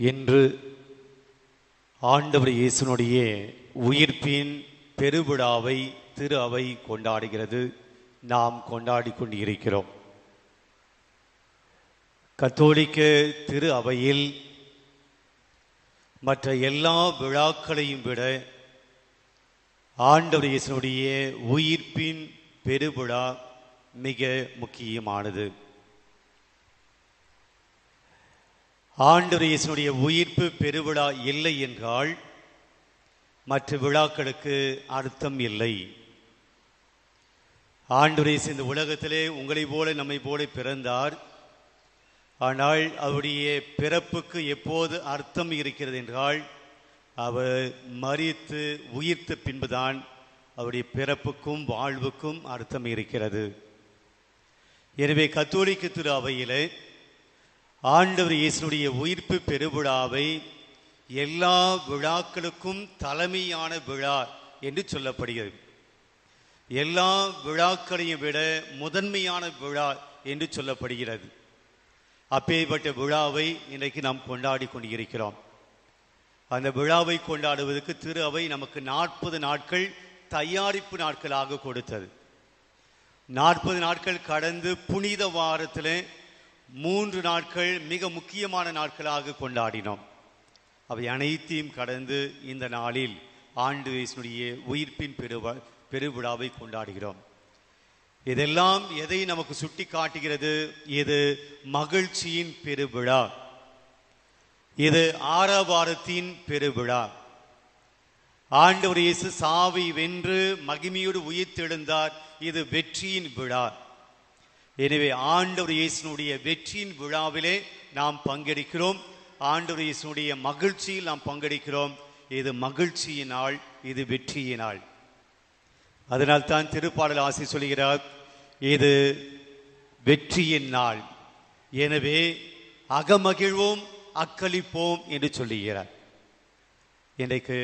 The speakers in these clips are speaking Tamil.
இன்று ஆண்டவர் இயேசுனுடைய உயிர்ப்பின் பெருவிழாவை திரு அவை கொண்டாடுகிறது. நாம் கொண்டாடி கொண்டிருக்கிறோம். கத்தோலிக்க திரு அவையில் மற்ற எல்லா விழாக்களையும் விட ஆண்டவர் இயேசுனுடைய உயிர்ப்பின் பெருவிழா மிக முக்கியமானது. ஆண்டு இயேசுனுடைய உயிர்ப்பு பெருவிழா இல்லை என்றால் மற்ற விழாக்களுக்கு அர்த்தம் இல்லை. ஆண்டவர் இயேசு இந்த உலகத்திலே உங்களைப் போல நம்மை போல பிறந்தார். ஆனால் அவருடைய பிறப்புக்கு எப்போது அர்த்தம் இருக்கிறது என்றால் அவர் மறித்து உயிர்த்த பின்புதான் அவருடைய பிறப்புக்கும் வாழ்வுக்கும் அர்த்தம் இருக்கிறது. எனவே கத்தோலிக்க திரு அவையிலே ஆண்டவர் இயேசுடைய உயிர்ப்பு பெருவிழாவை எல்லா விழாக்களுக்கும் தலைமையான விழா என்று சொல்லப்படுகிறது. எல்லா விழாக்களையும் விட முதன்மையான விழா என்று சொல்லப்படுகிறது. அப்பேற்பட்ட விழாவை இன்றைக்கு நாம் கொண்டாடி கொண்டிருக்கிறோம். அந்த விழாவை கொண்டாடுவதற்கு திரு அவை நமக்கு நாற்பது நாட்கள் தயாரிப்பு நாட்களாக கொடுத்தது. நாற்பது நாட்கள் கடந்து புனித வாரத்தில் மூன்று நாட்கள் மிக முக்கியமான நாட்களாக கொண்டாடினோம். அவை அனைத்தையும் கடந்து இந்த நாளில் ஆண்டு வயசினுடைய உயிர்ப்பின் பெருவ பெருவிழாவை கொண்டாடுகிறோம். இதெல்லாம் எதை நமக்கு சுட்டி காட்டுகிறது இது மகிழ்ச்சியின் பெருவிழா? இது ஆரவாரத்தின் பெருவிழா? ஆண்டவர் இயேசு சாவை வென்று மகிமையோடு உயிர்த்தெழுந்தார். இது வெற்றியின் விழா. எனவே ஆண்டவர் இயேசுனுடைய வெற்றியின் விழாவிலே நாம் பங்கெடுக்கிறோம். ஆண்டவர் இயேசுனுடைய மகிழ்ச்சியில் நாம் பங்கெடுக்கிறோம். இது மகிழ்ச்சியின் நாள் இது வெற்றியின் நாள் அதனால் தான் திருப்பாடல் ஆசி சொல்கிறார் இது வெற்றியின் நாள். எனவே அகமகிழ்வோம் அக்களிப்போம் என்று சொல்லுகிறார். இன்றைக்கு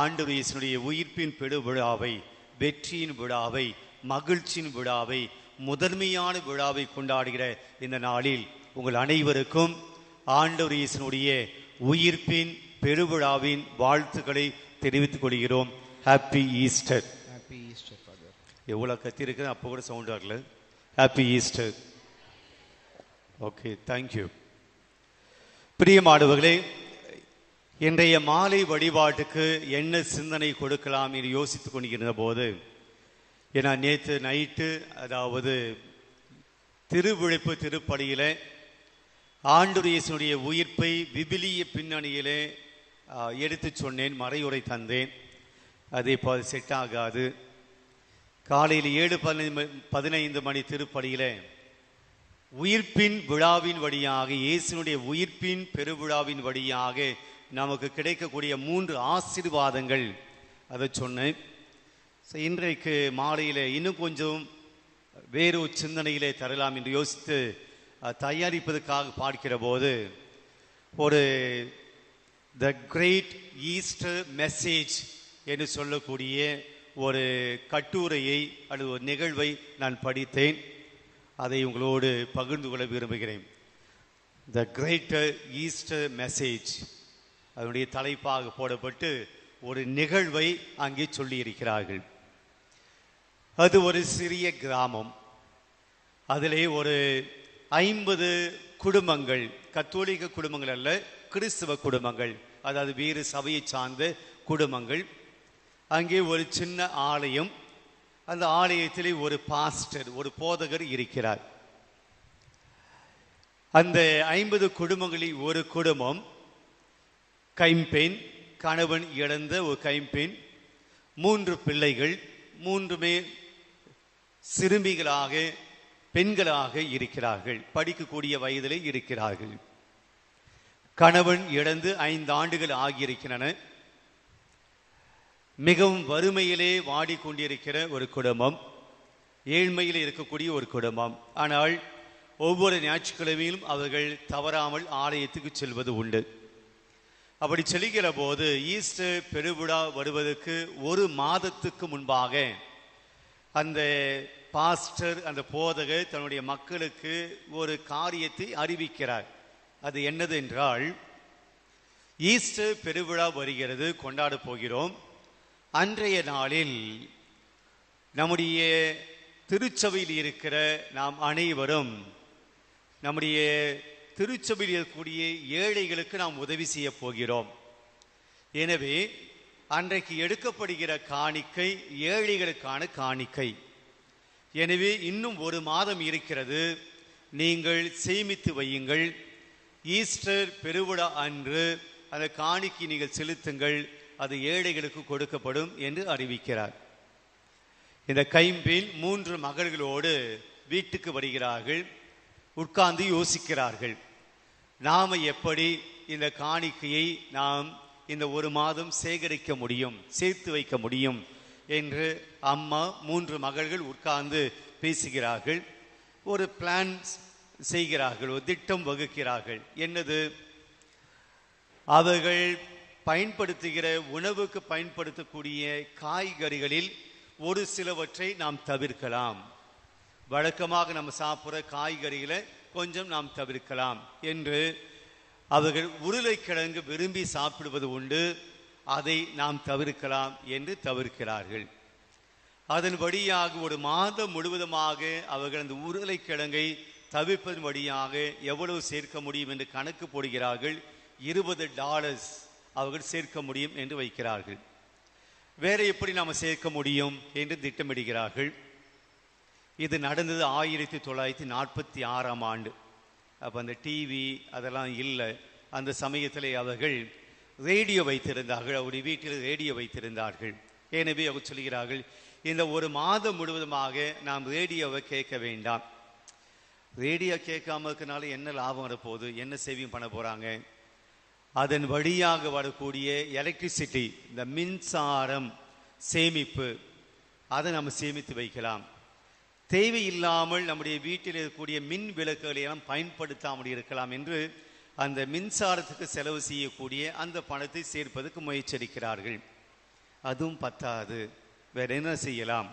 ஆண்டு இயேசுனுடைய உயிர்ப்பின் பெரு விழாவை வெற்றியின் விழாவை மகிழ்ச்சியின் விழாவை முதன்மையான விழாவை கொண்டாடுகிற இந்த நாளில் உங்கள் அனைவருக்கும் ஆண்டவர் இயேசுனுடைய உயிர்ப்பின் பெருவிழாவின் வாழ்த்துக்களை தெரிவித்துக் கொள்கிறோம். ஹாப்பி ஈஸ்டர் ஹாப்பி ஈஸ்டர் எவ்வளோ கத்திருக்கு அப்போ கூட சவுண்ட் வரல ஹாப்பி ஈஸ்டர் ஓகே தேங்க்யூ பிரியமானவர்களே இன்றைய மாலை வழிபாட்டுக்கு என்ன சிந்தனை கொடுக்கலாம் என்று யோசித்துக் கொண்டிருந்த போது ஏன்னா நேற்று நைட்டு அதாவது திருவிழிப்பு திருப்படியில ஆண்டுரியசனுடைய உயிர்ப்பை விபிலிய பின்னணியிலே எடுத்து சொன்னேன் மறையுரை தந்தேன். அது இப்போ அது செட் ஆகாது. காலையில் ஏழு பதினைந்து பதினைந்து மணி திருப்படியில உயிர்ப்பின் விழாவின் வழியாக இயேசுனுடைய உயிர்ப்பின் பெருவிழாவின் வழியாக நமக்கு கிடைக்கக்கூடிய மூன்று ஆசீர்வாதங்கள் அதை சொன்னேன். இன்றைக்கு மாலையில் இன்னும் கொஞ்சம் வேறு ஒரு சிந்தனையிலே தரலாம் என்று யோசித்து தயாரிப்பதற்காக பார்க்கிற போது ஒரு த கிரேட் ஈஸ்டர் மெசேஜ் என்று சொல்லக்கூடிய ஒரு கட்டுரையை அல்லது ஒரு நிகழ்வை நான் படித்தேன். அதை உங்களோடு பகிர்ந்து கொள்ள விரும்புகிறேன். த கிரேட்டர் ஈஸ்டர் மெசேஜ் அதனுடைய தலைப்பாக போடப்பட்டு ஒரு நிகழ்வை அங்கே சொல்லியிருக்கிறார்கள். அது ஒரு சிறிய கிராமம். அதிலே ஒரு ஐம்பது குடும்பங்கள் கத்தோலிக்க குடும்பங்கள் அல்ல கிறிஸ்துவ குடும்பங்கள் அதாவது வேறு சபையை சார்ந்த குடும்பங்கள். அங்கே ஒரு சின்ன ஆலயம். அந்த ஆலயத்திலே ஒரு பாஸ்டர் ஒரு போதகர் இருக்கிறார். அந்த ஐம்பது குடும்பங்களில் ஒரு குடும்பம் கைம்பெண் கணவன் இழந்த ஒரு கைம்பெண் மூன்று பிள்ளைகள் மூன்றுமே சிறுமிகளாக பெண்களாக இருக்கிறார்கள். படிக்கக்கூடிய வயதிலே இருக்கிறார்கள். கணவன் இழந்து ஐந்து ஆண்டுகள் ஆகியிருக்கின்றன. மிகவும் வறுமையிலே வாடிக்கொண்டிருக்கிற ஒரு குடும்பம். ஏழ்மையில் இருக்கக்கூடிய ஒரு குடும்பம். ஆனால் ஒவ்வொரு ஞாயிற்றுக்கிழமையிலும் அவர்கள் தவறாமல் ஆலயத்துக்கு செல்வது உண்டு. அப்படி செல்கிற போது ஈஸ்டர் பெருவிழா வருவதற்கு ஒரு மாதத்துக்கு முன்பாக அந்த பாஸ்டர் அந்த போதகர் தன்னுடைய மக்களுக்கு ஒரு காரியத்தை அறிவிக்கிறார். அது என்னது என்றால் ஈஸ்டர் பெருவிழா வருகிறது கொண்டாட போகிறோம். அன்றைய நாளில் நம்முடைய திருச்சபையில் இருக்கிற நாம் அனைவரும் நம்முடைய திருச்சபையில் இருக்கக்கூடிய ஏழைகளுக்கு நாம் உதவி செய்ய போகிறோம். எனவே அன்றைக்கு எடுக்கப்படுகிற காணிக்கை ஏழைகளுக்கான காணிக்கை. எனவே இன்னும் ஒரு மாதம் இருக்கிறது. நீங்கள் சேமித்து வையுங்கள். ஈஸ்டர் பெருவிழா அன்று அந்த காணிக்கை நீங்கள் செலுத்துங்கள். அது ஏழைகளுக்கு கொடுக்கப்படும் என்று அறிவிக்கிறார். இந்த கைம்பில் மூன்று மகள்களோடு வீட்டுக்கு வருகிறார்கள். உட்கார்ந்து யோசிக்கிறார்கள். நாம் எப்படி இந்த காணிக்கையை நாம் இந்த ஒரு மாதம் சேகரிக்க முடியும் சேர்த்து வைக்க முடியும் என்று அம்மா மூன்று மகள்கள் உட்கார்ந்து பேசுகிறார்கள். ஒரு பிளான் செய்கிறார்கள் ஒரு திட்டம் வகுக்கிறார்கள். என்னது? அவர்கள் பயன்படுத்துகிற உணவுக்கு பயன்படுத்தக்கூடிய காய்கறிகளில் ஒரு சிலவற்றை நாம் தவிர்க்கலாம். வழக்கமாக நம்ம சாப்பிட்ற காய்கறிகளை கொஞ்சம் நாம் தவிர்க்கலாம் என்று அவர்கள் உருளைக்கிழங்கு விரும்பி சாப்பிடுவது உண்டு. அதை நாம் தவிர்க்கலாம் என்று தவிர்க்கிறார்கள். அதன் வழியாக ஒரு மாதம் முழுவதுமாக அவர்கள் அந்த உருளைக்கிழங்கை தவிர்ப்பதன் வழியாக எவ்வளவு சேர்க்க முடியும் என்று கணக்கு போடுகிறார்கள். இருபது டாலர்ஸ் அவர்கள் சேர்க்க முடியும் என்று வைக்கிறார்கள். வேற எப்படி நாம் சேர்க்க முடியும் என்று திட்டமிடுகிறார்கள். இது நடந்தது ஆயிரத்தி தொள்ளாயிரத்தி நாற்பத்தி ஆறாம் ஆண்டு. அப்போ அந்த டிவி அதெல்லாம் இல்லை. அந்த சமயத்தில் அவர்கள் ரேடியோ வைத்திருந்தார்கள். அவருடைய வீட்டில் ரேடியோ வைத்திருந்தார்கள். எனவே அவர் சொல்கிறார்கள் இந்த ஒரு மாதம் முழுவதுமாக நாம் ரேடியோவை கேட்க வேண்டாம். ரேடியோ கேட்காம இருக்கனால என்ன லாபம் வரப்போகுது? என்ன சேவிங் பண்ண போகிறாங்க அதன் வழியாக வரக்கூடிய எலக்ட்ரிசிட்டி இந்த மின்சாரம் சேமிப்பு அதை நம்ம சேமித்து வைக்கலாம். தேவையில்லாமல் நம்முடைய வீட்டில் இருக்கக்கூடிய மின் விளக்குகளை எல்லாம் பயன்படுத்தாமல் இருக்கலாம் என்று அந்த மின்சாரத்துக்கு செலவு செய்யக்கூடிய அந்த பணத்தை சேர்ப்பதற்கு முயற்சிக்கிறார்கள். அதுவும் பத்தாது. வேற என்ன செய்யலாம்?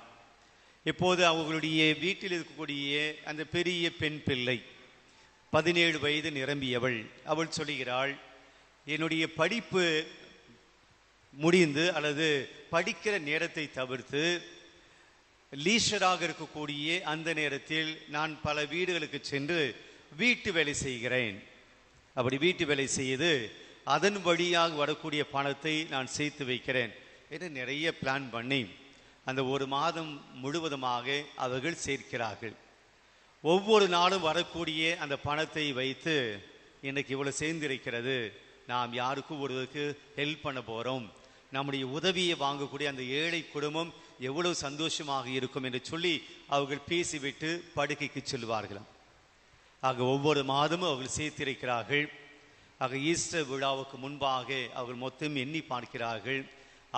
இப்போது அவர்களுடைய வீட்டில் இருக்கக்கூடிய அந்த பெரிய பெண் பிள்ளை பதினேழு வயது நிரம்பியவள். அவள் சொல்கிறாள் என்னுடைய படிப்பு முடிந்து அல்லது படிக்கிற நேரத்தை தவிர்த்து லீஷராக இருக்கக்கூடிய அந்த நேரத்தில் நான் பல வீடுகளுக்கு சென்று வீட்டு வேலை செய்கிறேன். அப்படி வீட்டு வேலை செய்து அதன் வழியாக வரக்கூடிய பணத்தை நான் சேர்த்து வைக்கிறேன் என்று நிறைய பிளான் பண்ணி அந்த ஒரு மாதம் முழுவதுமாக அவர்கள் சேர்க்கிறார்கள். ஒவ்வொரு நாளும் வரக்கூடிய அந்த பணத்தை வைத்து இன்னைக்கு இவ்வளோ சேர்ந்திருக்கிறது. நாம் யாருக்கும் ஒருவருக்கு ஹெல்ப் பண்ண போகிறோம் நம்முடைய உதவியை வாங்கக்கூடிய அந்த ஏழை குடும்பம் எவ்வளவு சந்தோஷமாக இருக்கும் என்று சொல்லி அவர்கள் பேசிவிட்டு படுக்கைக்கு செல்வார்களாம். ஆக ஒவ்வொரு மாதமும் அவர்கள் சேர்த்திருக்கிறார்கள். ஆக ஈஸ்டர் விழாவுக்கு முன்பாக அவர்கள் மொத்தம் எண்ணி பார்க்கிறார்கள்.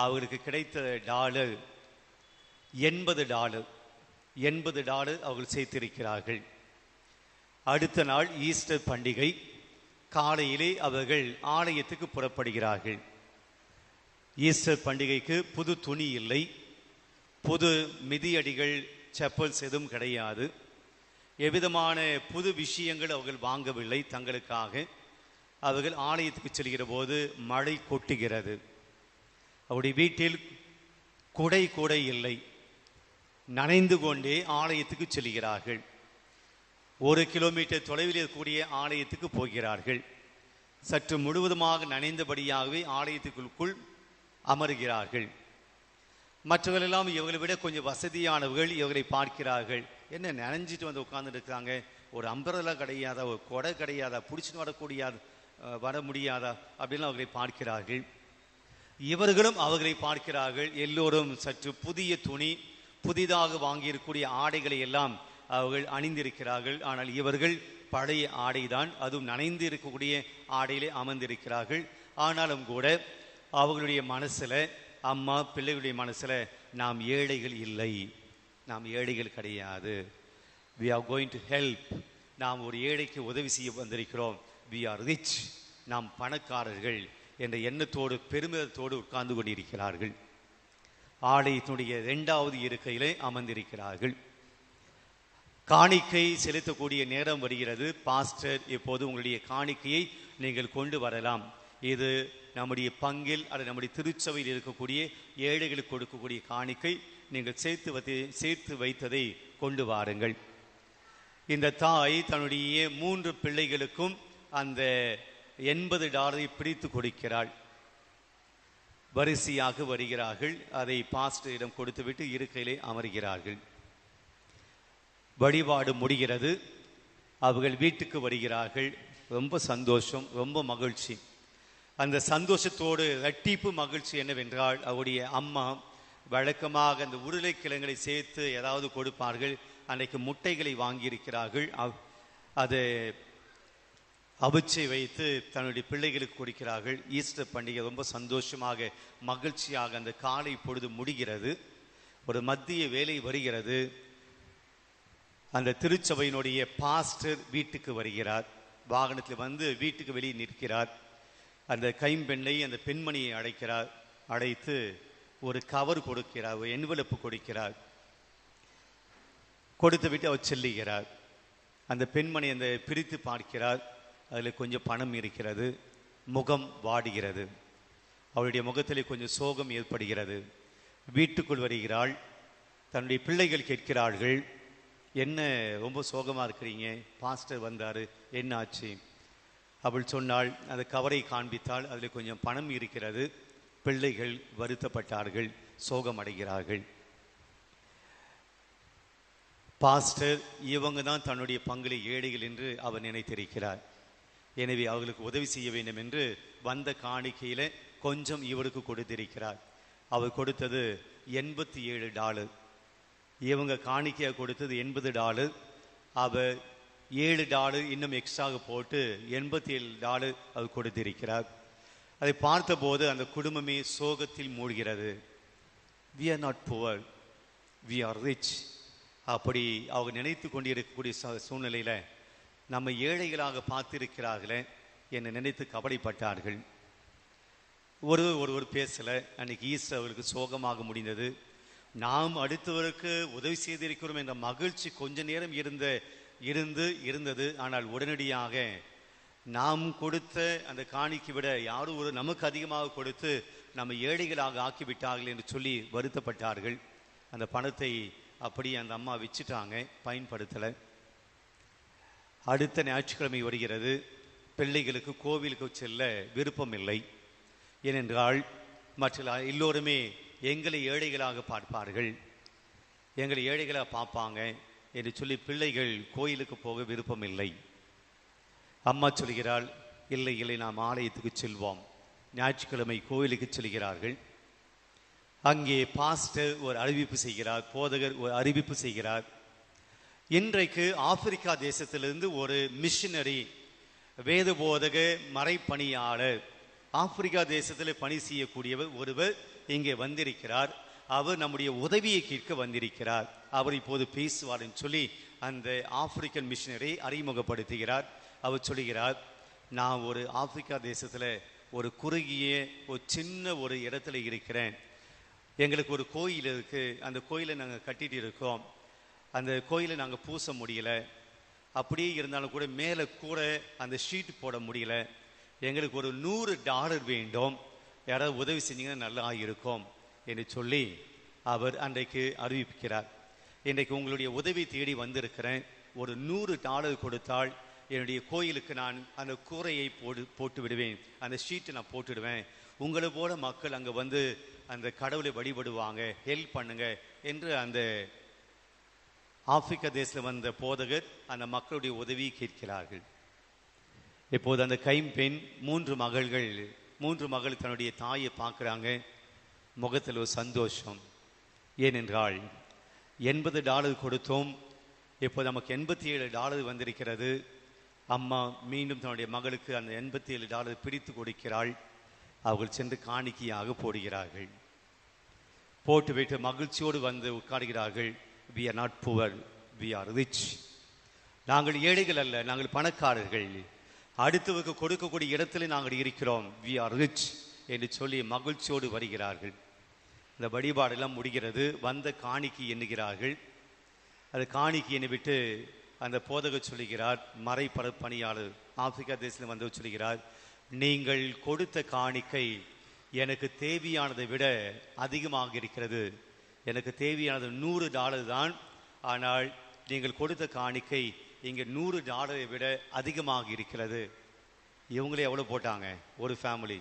அவர்களுக்கு கிடைத்த டாலர் எண்பது டாலர் எண்பது டாலர் அவர்கள் சேர்த்திருக்கிறார்கள். அடுத்த நாள் ஈஸ்டர் பண்டிகை. காலையிலே அவர்கள் ஆலயத்துக்கு புறப்படுகிறார்கள். ஈஸ்டர் பண்டிகைக்கு புது துணி இல்லை. புது மிதியடிகள் செப்பல்ஸ் எதுவும் கிடையாது. எவ்விதமான புது விஷயங்கள் அவர்கள் வாங்கவில்லை தங்களுக்காக. அவர்கள் ஆலயத்துக்கு செல்கிற போது மழை கொட்டுகிறது. அவருடைய வீட்டில் குடை கூட இல்லை. நனைந்து கொண்டே ஆலயத்துக்கு செல்கிறார்கள். ஒரு கிலோமீட்டர் தொலைவில் இருக்கக்கூடிய ஆலயத்துக்கு போகிறார்கள். சற்று முழுவதுமாக நனைந்தபடியாகவே ஆலயத்துக்குள் அமர்கிறார்கள். மற்றவர்களெல்லாம் இவங்களை விட கொஞ்சம் வசதியானவர்கள் இவர்களை பார்க்கிறார்கள். என்ன நனைஞ்சிட்டு வந்து உட்கார்ந்துட்டு இருக்காங்க? ஒரு அம்பரலா கிடையாதா? ஒரு கொடை கிடையாதா? பிடிச்சிட்டு வரக்கூடியாது வர முடியாதா? அப்படின்னு அவர்களை பார்க்கிறார்கள். இவர்களும் அவர்களை பார்க்கிறார்கள். எல்லோரும் சற்று புதிய துணி புதிதாக வாங்கியிருக்கக்கூடிய ஆடைகளை எல்லாம் அவர்கள் அணிந்திருக்கிறார்கள். ஆனால் இவர்கள் பழைய ஆடைதான். அதுவும் நனைந்து இருக்கக்கூடிய ஆடையிலே அமர்ந்திருக்கிறார்கள். ஆனாலும் கூட அவர்களுடைய மனசில் அம்மா பிள்ளைகளுடைய மனசில் நாம் ஏழைகள் இல்லை. நாம் ஏழைகள் கிடையாது. We are going to help நாம் ஒரு ஏழைக்கு உதவி செய்ய வந்திருக்கிறோம். வி ஆர் ரிச் நாம் பணக்காரர்கள் என்ற எண்ணத்தோடு பெருமிதத்தோடு உட்கார்ந்து கொண்டிருக்கிறார்கள். ஆலயத்தினுடைய இரண்டாவது இருக்கையிலே அமர்ந்திருக்கிறார்கள். காணிக்கை செலுத்தக்கூடிய நேரம் வருகிறது. பாஸ்டர் இப்போது உங்களுடைய காணிக்கையை நீங்கள் கொண்டு வரலாம். இது நம்முடைய பங்கில் அல்லது நம்முடைய திருச்சபையில் இருக்கக்கூடிய ஏழைகளுக்கு கொடுக்கக்கூடிய காணிக்கை. நீங்கள் சேர்த்து வைத்து சேர்த்து வைத்ததை கொண்டு வாருங்கள். இந்த தாய் தன்னுடைய மூன்று பிள்ளைகளுக்கும் அந்த எண்பது டாலரை பிடித்து கொடுக்கிறாள். வரிசையாக வருகிறார்கள். அதை பாஸ்டரிடம் கொடுத்துவிட்டு இருக்கையிலே அமர்கிறார்கள். வழிபாடு முடிகிறது. அவர்கள் வீட்டுக்கு வருகிறார்கள். ரொம்ப சந்தோஷம் ரொம்ப மகிழ்ச்சி. அந்த சந்தோஷத்தோடு ரட்டிப்பு மகிழ்ச்சி என்னவென்றால் அவருடைய அம்மா வழக்கமாக அந்த உருளைக்கிழங்களை சேர்த்து ஏதாவது கொடுப்பார்கள். அன்றைக்கு முட்டைகளை வாங்கியிருக்கிறார்கள். அது அவிச்சை வைத்து தன்னுடைய பிள்ளைகளுக்கு கொடுக்கிறார்கள். ஈஸ்டர் பண்டிகை ரொம்ப சந்தோஷமாக மகிழ்ச்சியாக அந்த காலை பொழுது முடிகிறது. ஒரு மத்திய வேலை வருகிறது. அந்த திருச்சபையினுடைய பாஸ்டர் வீட்டுக்கு வருகிறார். வாகனத்தில் வந்து வீட்டுக்கு வெளியே நிற்கிறார். அந்த கைம்பெண்ணை அந்த பெண்மணியை அழைக்கிறார். அழைத்து ஒரு கவர் கொடுக்கிறார் ஒரு என்வலப்பு கொடுக்கிறார். கொடுத்து விட்டு அவர் செல்லுகிறார். அந்த பெண்மணி அந்த பிரித்து பார்க்கிறார். அதில் கொஞ்சம் பணம் இருக்கிறது முகம் வாடுகிறது. அவளுடைய முகத்தில் கொஞ்சம் சோகம் ஏற்படுகிறது. வீட்டுக்குள் வருகிறாள். தன்னுடைய பிள்ளைகள் கேட்கிறார்கள். என்ன ரொம்ப சோகமாக இருக்கிறீங்க? பாஸ்டர் வந்தாரு. என்ன ஆச்சு? அவள் சொன்னாள். அந்த கவரை காண்பித்தால் அதில் கொஞ்சம் பணம் இருக்கிறது. பிள்ளைகள் வருத்தப்பட்டார்கள். சோகமடைகிறார்கள். பாஸ்டர் இவங்க தான் தன்னுடைய பங்கிலே ஏழைகள் என்று அவர் நினைத்திருக்கிறார். எனவே அவர்களுக்கு உதவி செய்ய வேண்டும் என்று வந்த காணிக்கையில கொஞ்சம் இவருக்கு கொடுத்திருக்கிறார். அவர் கொடுத்தது எண்பத்தி ஏழு டாலர் இவங்க காணிக்கையாக கொடுத்தது எண்பது டாலர் அவர் ஏழு டாலர் இன்னும் எக்ஸ்ட்ராக போட்டு எண்பத்தி ஏழு டாலர் அவர் கொடுத்திருக்கிறார். அதை பார்த்தபோது அந்த குடும்பமே சோகத்தில் மூழ்கிறது. We are not poor we are rich அப்படி அவங்க நினைத்து கொண்டிருக்கக்கூடிய ச- சூழ்நிலையில் நம்ம ஏழைகளாக பார்த்திருக்கிறார்களே என்னை நினைத்து கவலைப்பட்டார்கள். ஒரு ஒருவர் பேசலை அன்னைக்கு ஈஸ்டர் அவர்களுக்கு சோகமாக முடிந்தது. நாம் அடுத்தவருக்கு உதவி செய்திருக்கிறோம் என்ற மகிழ்ச்சி கொஞ்ச நேரம் இருந்த இருந்து இருந்தது. ஆனால் உடனடியாக நாம் கொடுத்த அந்த காணிக்கு விட யாரும் ஒரு நமக்கு அதிகமாக கொடுத்து நம்ம ஏழைகளாக ஆக்கிவிட்டார்கள் என்று சொல்லி வருத்தப்பட்டார்கள். அந்த பணத்தை அப்படியே அந்த அம்மா வச்சுட்டாங்க பயன்படுத்தலை. அடுத்த ஞாயிற்றுக்கிழமை வருகிறது. பிள்ளைகளுக்கு கோவிலுக்கு செல்ல விருப்பம் இல்லை ஏனென்றால் மற்ற எல்லோருமே எங்களை ஏழைகளாக பார்ப்பார்கள். எங்களை ஏழைகளாக பார்ப்பாங்க என்று சொல்லி பிள்ளைகள் கோயிலுக்கு போக விருப்பம் இல்லை அம்மா சொல்கிறாள் இல்லை இல்லை நாம் ஆலயத்துக்கு செல்வோம். ஞாயிற்றுக்கிழமை கோயிலுக்கு செல்கிறார்கள். அங்கே பாஸ்டர் ஒரு அறிவிப்பு செய்கிறார் போதகர் ஒரு அறிவிப்பு செய்கிறார். இன்றைக்கு ஆப்பிரிக்கா தேசத்திலிருந்து ஒரு மிஷினரி வேத போதக மறைப்பணியாளர். ஆப்பிரிக்கா தேசத்தில் பணி செய்யக்கூடியவர் ஒருவர் இங்கே வந்திருக்கிறார். அவர் நம்முடைய உதவியை கேட்க வந்திருக்கிறார். அவர் இப்போது பேசுவார் என்று சொல்லி அந்த ஆப்பிரிக்கன் மிஷினரை அறிமுகப்படுத்துகிறார். அவர் சொல்லுகிறார் நான் ஒரு ஆப்பிரிக்கா தேசத்தில் ஒரு குறுகிய ஒரு சின்ன ஒரு இடத்துல இருக்கிறேன். எங்களுக்கு ஒரு கோயில் இருக்குது அந்த கோயிலை நாங்கள் கட்டிகிட்டு இருக்கோம். அந்த கோயிலை நாங்கள் பூச முடியல. அப்படியே இருந்தாலும் கூட மேலே கூட அந்த ஷீட் போட முடியல. எங்களுக்கு ஒரு நூறு டாலர் வேண்டும். யாராவது உதவி செஞ்சீங்கன்னா நல்லா இருக்கும் என்று சொல்லி அவர் அன்றைக்கு அறிவிக்கிறார். இன்றைக்கு உங்களுடைய உதவி தேடி வந்திருக்கிறேன். ஒரு நூறு டாலர் கொடுத்தால் என்னுடைய கோயிலுக்கு நான் அந்த கூரையை போடு போட்டு விடுவேன். அந்த ஷீட்டை நான் போட்டுடுவேன். உங்களை போல மக்கள் அங்கே வந்து அந்த கடவுளை வழிபடுவாங்க. ஹெல்ப் பண்ணுங்க என்று அந்த ஆப்பிரிக்க தேசத்தில் வந்த போதகர் அந்த மக்களுடைய உதவியை கேட்கிறார்கள். இப்போது அந்த கைம்பெண் மூன்று மகள்கள் மூன்று மகள் தன்னுடைய தாயை பார்க்குறாங்க. முகத்தில் ஒரு சந்தோஷம். ஏனென்றால் எண்பது டாலர் கொடுத்தோம். இப்போ நமக்கு எண்பத்தி ஏழு டாலர் வந்திருக்கிறது. அம்மா மீண்டும் தன்னுடைய மகளுக்கு அந்த எண்பத்தி ஏழு டாலர் பிரித்து கொடுக்கிறாள். அவர்கள் சென்று காணிக்கையாக போடுகிறார்கள். போட்டுவிட்டு மகிழ்ச்சியோடு வந்து உட்காருகிறார்கள். We are not poor we are rich நாங்கள் ஏழைகள் அல்ல நாங்கள் பணக்காரர்கள். அடுத்தவருக்கு கொடுக்கக்கூடிய இடத்துல நாங்கள் இருக்கிறோம் வி ஆர் ரிச் என்று சொல்லி மகிழ்ச்சியோடு வருகிறார்கள். இந்த வழிபாடெல்லாம் முடிகிறது வந்த காணிக்கு எண்ணுகிறார்கள். அது காணிக்கு எண்ணி விட்டு அந்த போதகர் சொல்லுகிறார் மறைப்பட பணியாளர் ஆப்பிரிக்கா தேசத்தில் வந்து சொல்லுகிறார் நீங்கள் கொடுத்த காணிக்கை எனக்கு தேவையானதை விட அதிகமாக இருக்கிறது. எனக்கு தேவையானது நூறு டாலர் தான். ஆனால் நீங்கள் கொடுத்த காணிக்கை இங்கே நூறு டாலரை விட அதிகமாக இருக்கிறது. இவங்களே எவ்வளோ போட்டாங்க? ஒரு ஃபேமிலி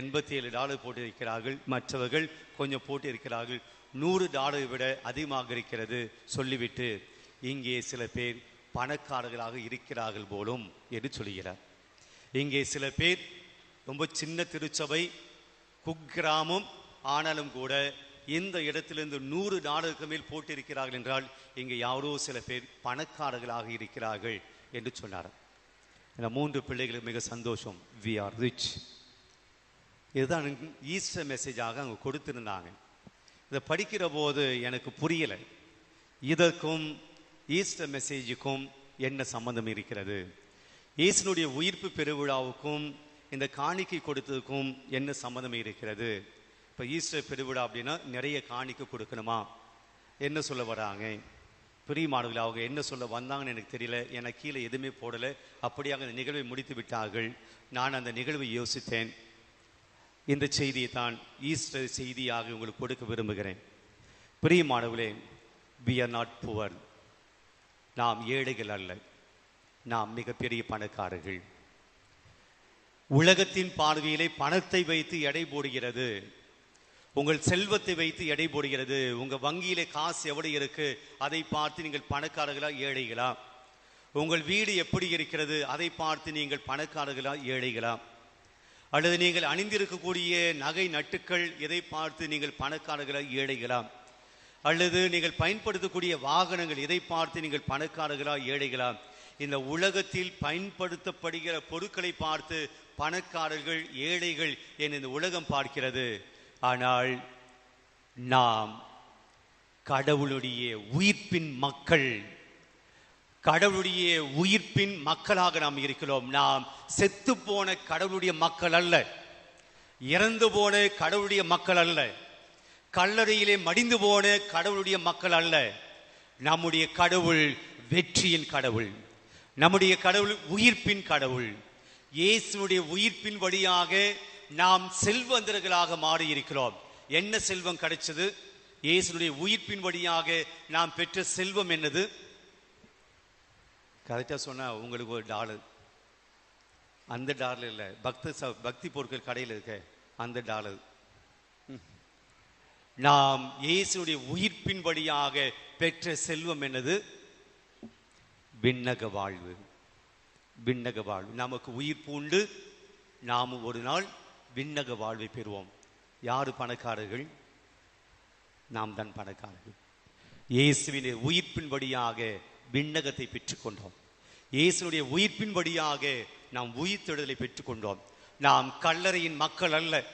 எண்பத்தி ஏழு டாலர் போட்டு இருக்கிறார்கள் மற்றவர்கள் கொஞ்சம் போட்டு இருக்கிறார்கள் நூறு டாலரை விட அதிகமாக இருக்கிறது சொல்லிவிட்டு இங்கே சில பேர் பணக்காரர்களாக இருக்கிறார்கள் போலும் என்று சொல்கிறார். இங்கே சில பேர் ரொம்ப சின்ன திருச்சபை குக்கிராமம் ஆனாலும் கூட இந்த இடத்திலிருந்து நூறு டாலருக்கு மேல் போட்டிருக்கிறார்கள் என்றால் இங்கே யாரோ சில பேர் பணக்காரர்களாக இருக்கிறார்கள் என்று சொன்னார். இந்த மூன்று பிள்ளைகளுக்கு மிக சந்தோஷம். வி ஆர் ரிச் இதுதான் ஈஸ்டர் மெசேஜாக அவங்க கொடுத்திருந்தாங்க. இதை படிக்கிற போது எனக்கு புரியலை. இதற்கும் ஈஸ்டர் மெசேஜுக்கும் என்ன சம்பந்தம் இருக்கிறது? இயேசுனுடைய உயிர்ப்பு பெருவிழாவுக்கும் இந்த காணிக்கை கொடுத்ததுக்கும் என்ன சம்மந்தம் இருக்கிறது? இப்போ ஈஸ்டர் பெருவிழா அப்படின்னா நிறைய காணிக்க கொடுக்கணுமா? என்ன சொல்ல வராங்க? பிரியமானவர்கள் அவங்க என்ன சொல்ல வந்தாங்கன்னு எனக்கு தெரியல. எனக்கு கீழே எதுவுமே போடலை. அப்படியாக அந்த நிகழ்வை முடித்து விட்டார்கள். நான் அந்த நிகழ்வை யோசித்தேன். இந்த செய்தியை தான் ஈஸ்டர் செய்தியாக உங்களுக்கு கொடுக்க விரும்புகிறேன். பிரியமானவர்களே வி ஆர் நாட் புவர் நாம் ஏழைகள் அல்ல. நாம் மிகப்பெரிய பணக்காரர்கள். உலகத்தின் பார்வையிலே பணத்தை வைத்து எடை போடுகிறது. உங்கள் செல்வத்தை வைத்து எடை போடுகிறது. உங்க வங்கியில் காசு எவ்வளவு இருக்கு? அதை பார்த்து நீங்கள் பணக்காரர்களா ஏழைகளா? உங்கள் வீடு எப்படி இருக்கிறது? அதை பார்த்து நீங்கள் பணக்காரர்களா ஏழைகளா? அல்லது நீங்கள் அணிந்திருக்கக்கூடிய நகை நட்டுக்கள் எதை பார்த்து நீங்கள் பணக்காரர்களா ஏழைகளா? அல்லது நீங்கள் பயன்படுத்தக்கூடிய வாகனங்கள் எதை பார்த்து நீங்கள் பணக்காரர்களா ஏழைகளா? இந்த உலகத்தில் பயன்படுத்தப்படுகிற பொருட்களை பார்த்து பணக்காரர்கள் ஏழைகள் என இந்த உலகம் பார்க்கிறது. ஆனால் நாம் கடவுளுடைய உயிர்ப்பின் மக்கள். கடவுளுடைய உயிர்ப்பின் மக்களாக நாம் இருக்கிறோம். நாம் செத்து போன கடவுளுடைய மக்கள் அல்ல. இறந்து போன கடவுளுடைய மக்கள் அல்ல. கல்லறையிலே மடிந்து போன கடவுளுடைய மக்கள் அல்ல. நம்முடைய கடவுள் வெற்றியின் கடவுள். நம்முடைய கடவுள் உயிர்ப்பின் கடவுள். இயேசுடைய உயிர்ப்பின் வழியாக நாம் செல்வந்தர்களாக மாறியிருக்கிறோம். என்ன செல்வம் கிடைச்சது? இயேசுடைய உயிர்ப்பின் வழியாக நாம் பெற்ற செல்வம் என்னது? கரெக்டாக சொன்னா உங்களுக்கு ஒரு டாலர் அந்த டாலர் இல்லை. பக்த ச- பக்தி பொருட்கள் கடையில் இருக்க அந்த டாலர் நாம் இயேசுடைய உயிர்ப்பின் வழியாக பெற்ற செல்வம் என்னது? விண்ணக வாழ்வு. விண்ணக வாழ்வு. நமக்கு உயிர்ப்பு உண்டு. நாமும் ஒரு நாள் விண்ணக வாழ்வை பெறுவோம். யாரு பணக்காரர்கள்? நாம் தான் பணக்காரர்கள். இயேசுவின் உயிர்ப்பின்படியாக விண்ணகத்தை பெற்றுக்கொண்டோம். இயேசுடைய உயிர்ப்பின்படியாக நாம் உயிர்த்தெழுதலை பெற்றுக்கொண்டோம். நாம் கல்லறையின் மக்கள் அல்ல.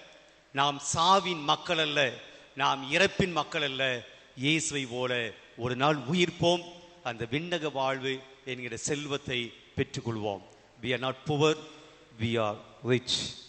நாம் சாவின் மக்கள் அல்ல. நாம் இறப்பின் மக்கள் அல்ல. இயேசுவை போல ஒரு நாள் உயிர்ப்போம். அந்த விண்ணக வாழ்வு என்கிற செல்வத்தை பெற்றுக்கொள்வோம். We are not poor we are rich